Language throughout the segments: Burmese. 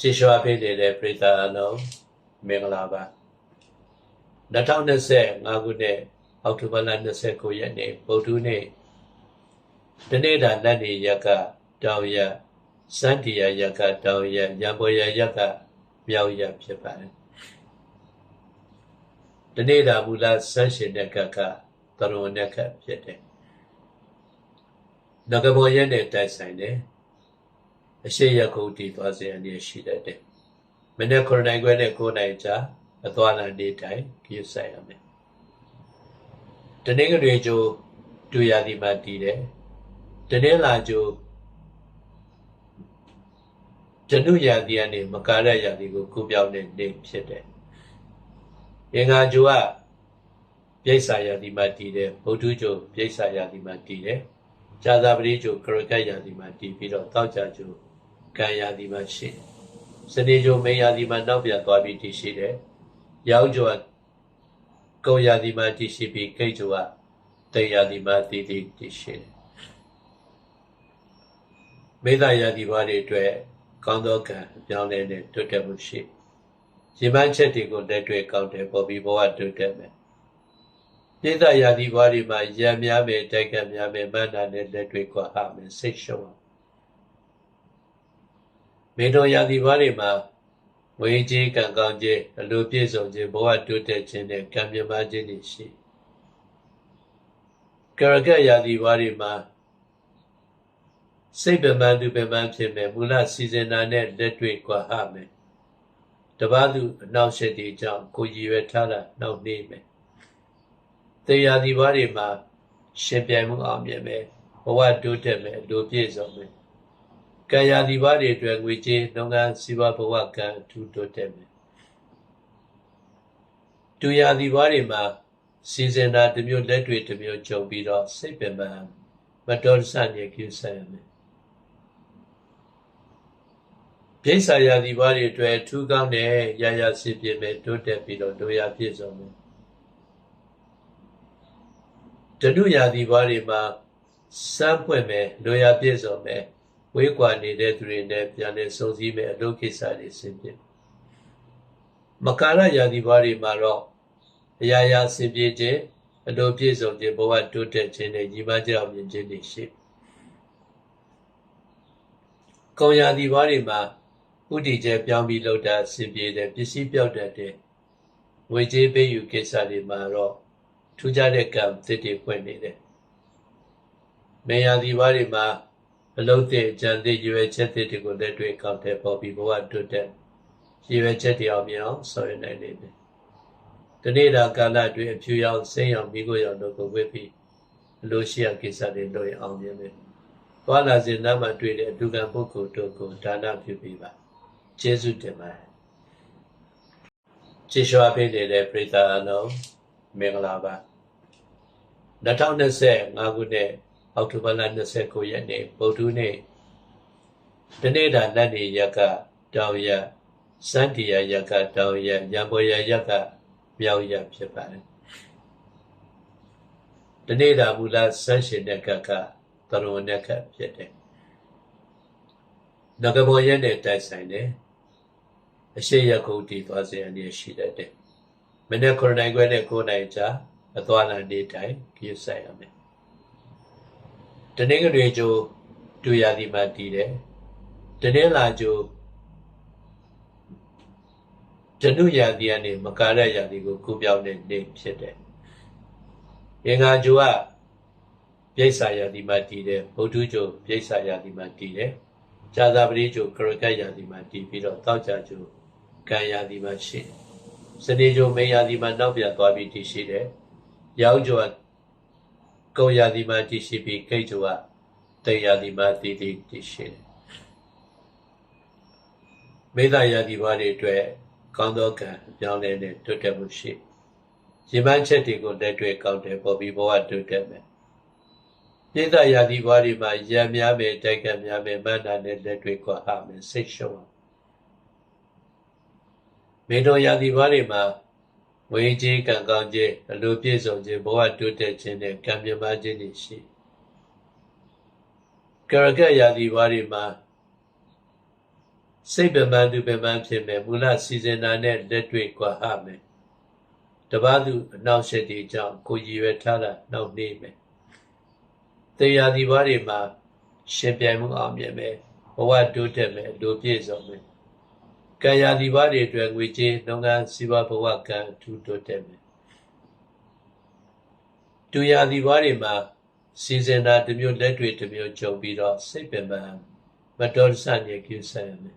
ကြည်ရွှာပေးနေတဲ့ပရိသတ်အလုံးမင်္ဂလာပါ2025ခုနှစ်အောက်တိုဘာလ29ရက်နေ့ဗုဒ္ဓနေ့ဒီနေ့တာလက်နေရက်ကတောင်ရစန္ဒီယရက်ကတောင်ရရံပေါ်ရရက်ကမြောက်ရဖြစ်ပါတယ်ဒီနေ့တာမူလဆန်းရှင်တဲ့ကကသရုံနဲ့ကဖြစ်တယ်ငကဘောရက်နဲ့တိုက်ဆိုင်တယ် အရှိရကုတ်တည်သွားစေအနေရှိတတ်တယ်။မနေ့9နိုင်ခွဲနဲ့9နိုင်ကြာအသွားလန်နေတိုင်းကြည့်ဆိုင်ရမယ်။တနင်္ဂနွေကျိုးတူရသည်မှာတည်တယ်။တနင်္လာကျိုးဇနုရာသီကနေမကာရရာသီကိုကူပြောင်းတဲ့နေ့ဖြစ်တယ်။ရေငါကျိုးကပြိဿာရာသီမှာတည်တယ်။ဗုဒ္ဓကျိုးပြိဿာရာသီမှာတည်တယ်။ဇာတာပတိကျိုးကရကတ်ရာသီမှာတည်ပြီးတော့တောက်ကြကျိုး ကံရာသီမှာရှိတယ်။စနေကြိုမိန်ရာသီမှာနောက်ပြန်သွားပြီးတည်ရှိတယ်။ရောင်းကြိုကကုံရာသီမှာတည်ရှိပြီးကိတ်ကြိုကတေရာသီမှာတည်တည်တည်ရှိတယ်။မေတ္တာရာသီဘာတွေအတွက်ကောင်းသောကံပြောင်းလဲတဲ့တွတ်တက်မှုရှိ။ရင်ပန်းချက်တွေကိုလက်တွေ့ကောင်းတယ်ပေါ်ပြီးဘဝတွတ်တက်မယ်။မေတ္တာရာသီဘာတွေမှာရံများမယ်တိုက်ကံများမယ်မန္တာနဲ့လက်တွေ့ကွာဟမယ်စိတ်ရှုံး မေတော်ရာသီဘာတွေမှာဝေကြီးကံကောင်းခြင်းအလိုပြည့်စုံခြင်းဘဝတိုးတက်ခြင်းနဲ့ကံမြမခြင်းတွေရှိကရကရာသီဘာတွေမှာစိတ်ပမန်သူပမန်ဖြစ်မယ်မူလစီစဉ်တာနဲ့လက်တွေ့ကွာဟမယ်တပားသူအနောက်ရှက်တွေကြောင့်ကိုရည်ရွယ်ထားတာနှောက်နေမယ်တရားဒီဘာတွေမှာရှင်ပြိုင်မှုအောင်မြင်မယ်ဘဝတိုးတက်မယ်အလိုပြည့်စုံမယ် ကံရာဒီဘာတွေအတွက်ငွေကြေးလုပ်ငန်းစီးပွားဘဝကံထူတိုးတက်မယ်ဒူရာဒီဘာတွေမှာစီစဉ်တာတစ်မျိုးလက်တွေတစ်မျိုးကြုံပြီးတော့စိတ်ပင်ပန်းမတော်ဆန့်ရကျူးဆိုင်ရမယ်ပြိဿာရာဒီဘာတွေအတွက်ထူးကောင်းတဲ့ရာရာစီပြည့်မယ်တိုးတက်ပြီးတော့ဒူရာပြည့်စုံမယ်တနုရာဒီဘာတွေမှာစမ်းပွင့်မယ်လိုရာပြည့်စုံမယ် ဝေးကွာနေတဲ့သူတွေနဲ့ပြန်လည်စုံစည်းမဲ့အလုပ်ကိစ္စတွေဆင်ပြေမကာရယာတိဘာတွေမှာတော့အရာရာဆင်ပြေခြင်းအလိုပြည့်စုံခြင်းဘဝတိုးတက်ခြင်းနဲ့ညီမကြောက်မြင်ခြင်းတွေရှိကောယာတိဘာတွေမှာဥတီကျပြောင်းပြီးလောက်တာဆင်ပြေတယ်ပစ္စည်းပြောက်တတ်တယ်ငွေကြေးပေးယူကိစ္စတွေမှာတော့ထူးခြားတဲ့ကံသစ်တွေပွင့်နေတယ်မေယာတိဘာတွေမှာ အလုံးတဲ့ကြံတဲ့ရွယ်ချက်တွေကိုလက်တွေ့ကောက်တဲ့ပေါ်ပြီးဘဝတွတ်တဲ့ရွယ်ချက်တွေအောင်မြင်အောင်ဆောင်ရွက်နိုင်လိမ့်မယ်။ဒီနေ့တာကာလအတွင်းအဖြူရောင်စိမ့်ရောင်မိကိုရောင်တို့ကိုဝစ်ပြီးအလိုရှိရကိစ္စတွေလုပ်ရင်အောင်မြင်မယ်။သွားလာစဉ်နားမှာတွေ့တဲ့အဒုက္ခပုဂ္ဂိုလ်တို့ကိုဒါနပြုပေးပါ။ကျေးဇူးတင်ပါတယ်။ကျေးဇူးအပေးနေတဲ့ပရိသတ်အလုံးမင်္ဂလာပါ။2025ခုနှစ် အောက်တိုဘာလ29ရက်နေ့ဗုဒ္ဓနေ့ဒီနေ့တာလက်နေရက်ကတောင်ရစန္ဒီယရက်ကတောင်ရရံပေါ်ရရက်ကမြောက်ရဖြစ်ပါတယ်ဒီနေ့တာမူလဆန်းရှင်တဲ့ကကသရုံနဲ့ကဖြစ်တယ်ငကဘောရက်နဲ့တိုက်ဆိုင်တယ်အရှိရကုတ်တည်သွားစေအနေရှိတတ်တယ်မနေ့9နိုင်ခွဲနဲ့9နိုင်ကြာအသွားလန်နေတိုင်းကြည့်ဆိုင်ရမယ် တနင်္ဂနွေကျိုးတူရသည်မှာတည်တယ်တနင်္လာကျိုးဇနုရာသီကနေမကာရရာသီကိုကူပြောင်းတဲ့နေ့ဖြစ်တယ်ရေငါကျိုးကပြိဿာရာသီမှာတည်တယ်ဗုဒ္ဓကျိုးပြိဿာရာသီမှာတည်တယ်ဇာတာပတိကျိုးကရကတ်ရာသီမှာတည်ပြီးတော့တောက်ကြကျိုးကံရာသီမှာရှိတယ်စနေကျိုးမိန်ရာသီမှာနောက်ပြန်သွားပြီးတည်ရှိတယ်ရောင်းကျိုး ကကုံရာသီမှာတည်ရှိပြီးဂိတ်ကျိုးကတေရာသီမှာတည်တည်တည်ရှိတယ်မေတ္တာရာသီဘာတွေအတွက်ကောင်းသောကံပြောင်းလဲတဲ့တွတ်တက်မှုရှိရင်ပန်းချက်တွေကိုလက်တွေ့ကောင်းတယ်ပေါ်ပြီးဘဝတွတ်တက်မယ်မေတ္တာရာသီဘာတွေမှာရံများမယ်တိုက်ကံများမယ်မန္တာနဲ့လက်တွေ့ကွာဟမယ်စိတ်ရှုံးမေတော်ရာသီဘာတွေမှာ ဝေကြီးကံကောင်းခြင်းအလိုပြည့်စုံခြင်းဘဝတိုးတက်ခြင်းနဲ့ကံမြမခြင်းတွေရှိကရကရာသီဘာတွေမှာစိတ်ပမန်သူပမန်ဖြစ်မယ်မူလစီစဉ်တာနဲ့လက်တွေ့ကွာဟမယ်တပားသူအနောက်ရှက်တွေကြောင့်ကိုရည်ရွယ်ထားတာနှောက်နေမယ်တရားဒီဘာတွေမှာရှင်ပြိုင်မှုအောင်မြင်မယ်ဘဝတိုးတက်မယ်လူပြည့်စုံမယ် ကံရာဒီဘာတွေအတွက်ငွေကြေးနှုံငန်းစီးပွားဘဝကံထူးတိုးတက်မယ်တူရာဒီဘာတွေမှာစီစဉ်တာတစ်မျိုးလက်တွေ့တစ်မျိုးကြုံပြီးတော့စိတ်ပင်ပန်းမတော်ဆန့်ရကျူးဆိုင်ရမယ်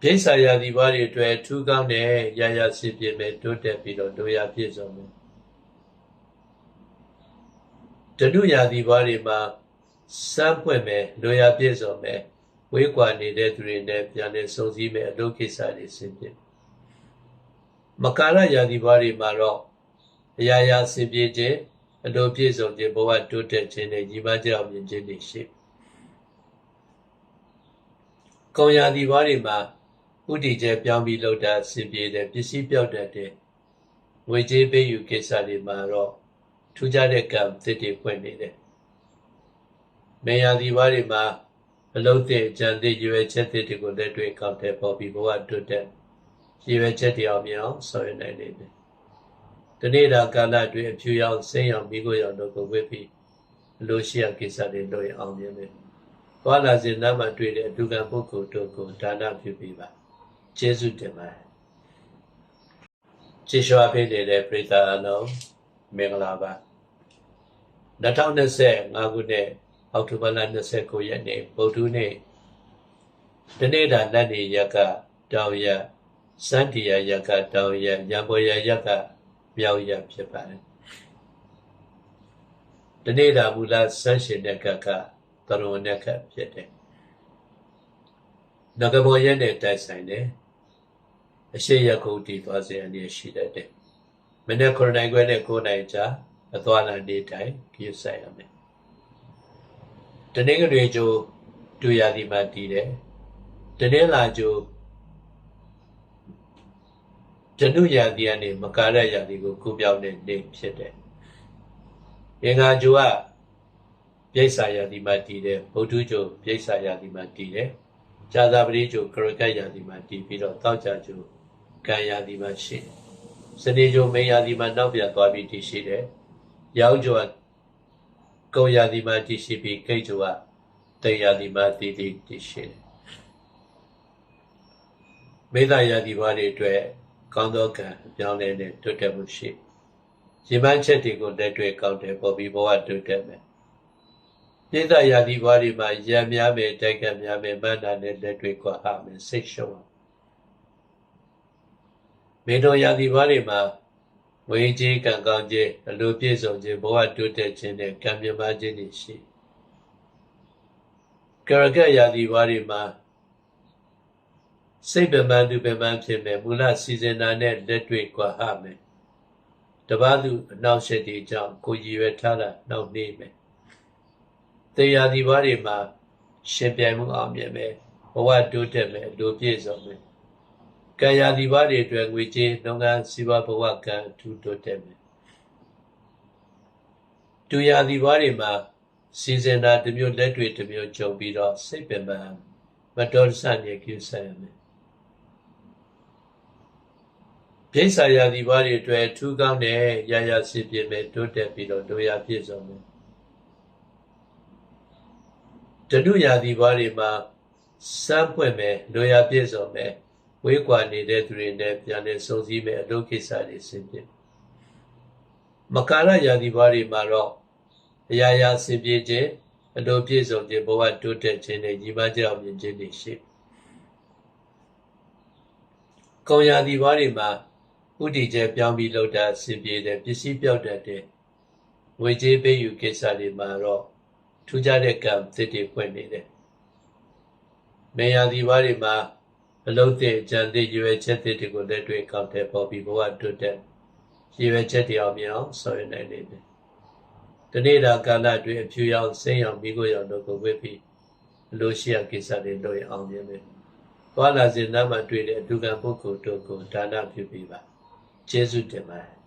ပြိဿာယာဒီဘာတွေအတွက်ထူးကောင်းတဲ့ရာရာစီပြည့်မဲ့တိုးတက်ပြီးတော့တို့ရပြည့်စုံမယ်တဏှုရာဒီဘာတွေမှာစမ်းပွင့်မယ်လိုရာပြည့်စုံမယ် ဝေးကွာနေတဲ့သူတွေနဲ့ပြန်လည်စုံစည်းမယ်အလုပ်ကိစ္စတွေဆင်ပြေမကာရရာဒီဘာတွေမှာတော့အရာရာဆင်ပြေခြင်းအလိုပြည့်စုံခြင်းဘဝတိုးတက်ခြင်းနဲ့ညီမကြောက်မြင်ခြင်းတွေရှိကောင်းရာဒီဘာတွေမှာဥတီကျပြောင်းပြီးလောက်တာဆင်ပြေတယ်ပစ္စည်းပြောက်တတ်တယ်ငွေကြေးပေးယူကိစ္စတွေမှာတော့ထူးခြားတဲ့ကံသစ်တွေပွင့်နေတယ်မေယာဒီဘာတွေမှာ အလုတ်တဲ့ကြံတဲ့ရွယ်ချက်တွေကိုလက်တွေ့ကောက်တဲ့ပေါ်ပြီးဘဝတိုးတက်ရွယ်ချက်တွေအောင်မြင်အောင်ဆောင်ရွက်နိုင်နေတယ်။ဒီနေ့တာကာလအတွင်းအဖြူရောင်ဆင်းရောင်မိကိုရောင်တို့ကိုဝစ်ပြီးအလိုရှိရကိစ္စတွေလုပ်ရင်အောင်မြင်မယ်။သွားလာစဉ်နားမှာတွေ့တဲ့အတူကံပုဂ္ဂိုလ်တို့ကိုဒါနပြုပေးပါ။ကျေးဇူးတင်ပါတယ်။ကျေးဇူးအပေးနေတဲ့ပရိသတ်အလုံးမင်္ဂလာပါ။2025ခုနှစ် အောက်တိုဘာလ29ရက်နေ့ဗုဒ္ဓနေ့ဒီနေ့တာလက်နေရက်ကတောင်ရစန္တီယရက်ကတောင်ရရံပေါ်ရရက်ကမြောက်ရဖြစ်ပါတယ်ဒီနေ့တာမူလဆန်းရှင်တဲ့ကကသရုံနဲ့ကဖြစ်တယ်နဂဘောရက်နဲ့တိုက်ဆိုင်တယ်အရှိရကုတ်တီသွားစေအနေရှိတတ်တယ်မနေ့9နိုင်ခွဲနဲ့9နိုင်ကြာအသွားလာနေတိုင်းကြည့်ဆိုင်ရမယ် တနင်္ဂနွေကျိုးတူရသည်မှာတည်တယ်တနင်္လာကျိုးဇနုရာသီကနေမကာရရာသီကိုကူးပြောင်းတဲ့နေ့ဖြစ်တယ်အင်္ဂါကျိုးကပြိဿာရာသီမှာတည်တယ်ဗုဒ္ဓကျိုးပြိဿာရာသီမှာတည်တယ်ဇာတာပတိကျိုးကရကတ်ရာသီမှာတည်ပြီးတော့တောက်ကြကျိုးကံရာသီမှာရှိတယ်စနေကျိုးမေရာသီမှာနောက်ပြန်သွားပြီးတည်ရှိတယ်ရောက်ကျိုး ကုံရာသီမှာတည်ရှိပြီးကိတ်ကျိုးကတေရာသီမှာတည်တည်တည်ရှိတယ်မေတ္တာရာသီဘာတွေအတွက်ကောင်းသောကံပြောင်းလဲတဲ့တွတ်တက်မှုရှိရင်ပန်းချက်တွေကိုလက်တွေ့ကောက်တယ်ပေါ်ပြီးဘဝတွတ်တက်မယ်ပြိဿရာသီဘာတွေမှာရံများမယ်တိုက်ကံများမယ်မန္တာနဲ့လက်တွေ့ကွာဟမယ်စိတ်ရှုံးမေတော်ရာသီဘာတွေမှာ ဝေကြီးကံကောင်းခြင်းအလိုပြည့်စုံခြင်းဘဝတိုးတက်ခြင်းနဲ့ကံမြမခြင်းတွေရှိကရကရာသီဘာတွေမှာစိတ်ပမန်သူပမန်ဖြစ်မယ်မူလစီစဉ်တာနဲ့လက်တွေ့ကွာဟမယ်တပားသူအနောက်ရှက်တွေကြောင့်ကိုရည်ရွယ်ထားတာနှောက်နေမယ်တရားဒီဘာတွေမှာရှင်ပြိုင်မှုအောင်မြင်မယ်ဘဝတိုးတက်မယ်လူပြည့်စုံမယ် ကံရာဒီဘာတွေအတွက်ငွေကြေးနှုံငန်းစီးပွားဘဝကံထူးတိုးတက်မယ်တူရာဒီဘာတွေမှာစီစဉ်တာတစ်မျိုးလက်တွေ့တစ်မျိုးကြုံပြီးတော့စိတ်ပင်ပန်းမတော်ဆန့်ရကျူးဆိုင်ရမယ်ပြိဿာယာဒီဘာတွေအတွက်ထူးကောင်းတဲ့ရာရာစီပြည့်မဲ့တိုးတက်ပြီးတော့တို့ရပြည့်စုံမယ်တဏှုယာဒီဘာတွေမှာစမ်းပွင့်မယ်လိုရာပြည့်စုံမယ် ဝေးကွာနေတဲ့သူတွေနဲ့ပြန်လည်စုံစည်းမယ်အလုပ်ကိစ္စတွေဆင်ပြေမကာရယာဒီဘာတွေမှာတော့အရာရာဆင်ပြေခြင်းအလိုပြည့်စုံခြင်းဘဝတိုးတက်ခြင်းနဲ့ညီမကြောက်မြင်ခြင်းတွေရှိကောင်းရာဒီဘာတွေမှာဥတီကျပြောင်းပြီးလောက်တာဆင်ပြေတယ်ပစ္စည်းပြောက်တတ်တယ်ငွေကြေးပေးယူကိစ္စတွေမှာတော့ထူးခြားတဲ့ကံသစ်တွေပွင့်နေတယ်မေယာဒီဘာတွေမှာ အလုတ်တဲ့ကြံတဲ့ရွယ်ချက်တွေကိုလက်တွေ့ကောက်တဲ့ပေါ်ပြီးဘဝတွတ်တဲ့ရွယ်ချက်တွေအောင်မြင်အောင်ဆောင်ရွက်နိုင်နေတယ်ဒီနေ့တာကာလအတွင်းအဖြူရောင်ဆင်းရောင်မိကိုရောင်တို့ကိုဝစ်ပြီးအလိုရှိရကိစ္စတွေလုပ်ရင်အောင်မြင်မယ်သွားလာစဉ်နားမှာတွေ့တဲ့အတူကံပုဂ္ဂိုလ်တို့ကိုဒါနပြုပေးပါကျေးဇူးတင်ပါတယ်